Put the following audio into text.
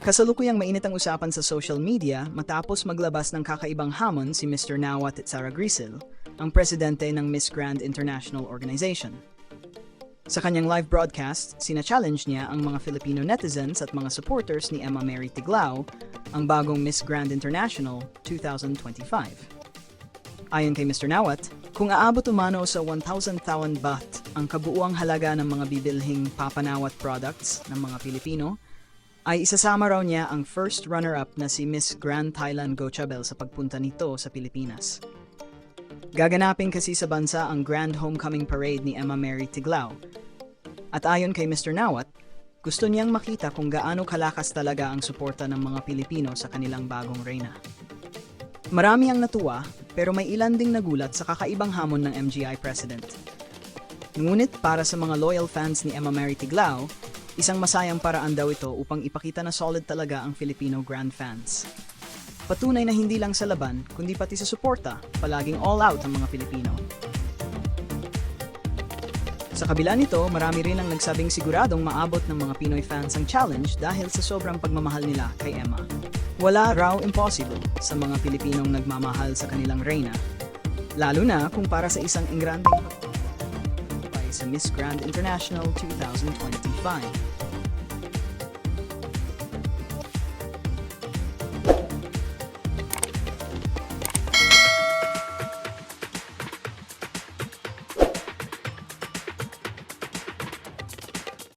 Kasalukuyang mainit ang usapan sa social media matapos maglabas ng kakaibang hamon si Mr. Nawat Sara Grisil, ang presidente ng Miss Grand International Organization. Sa kanyang live broadcast, sina-challenge niya ang mga Filipino netizens at mga supporters ni Emma Mary Tiglao, ang bagong Miss Grand International 2025. Ayon kay Mr. Nawat, kung aabot umano sa 1,000 baht ang kabuuang halaga ng mga bibilhing papanawat products ng mga Pilipino, ay isasama raw niya ang first runner-up na si Miss Grand Thailand Gochabel sa pagpunta nito sa Pilipinas. Gaganapin kasi sa bansa ang Grand Homecoming Parade ni Emma Mary Tiglao. At ayon kay Mr. Nawat, gusto niyang makita kung gaano kalakas talaga ang suporta ng mga Pilipino sa kanilang bagong reyna. Marami ang natuwa, pero may ilan ding nagulat sa kakaibang hamon ng MGI President. Ngunit para sa mga loyal fans ni Emma Mary Tiglao, isang masayang paraan daw ito upang ipakita na solid talaga ang Filipino Grand fans. Patunay na hindi lang sa laban, kundi pati sa suporta, palaging all out ang mga Pilipino. Sa kabila nito, marami rin ang nagsabing siguradong maabot ng mga Pinoy fans ang challenge dahil sa sobrang pagmamahal nila kay Emma. Wala raw impossible sa mga Pilipinong nagmamahal sa kanilang reyna. Lalo na kung para sa isang ingranding sa Miss Grand International 2025.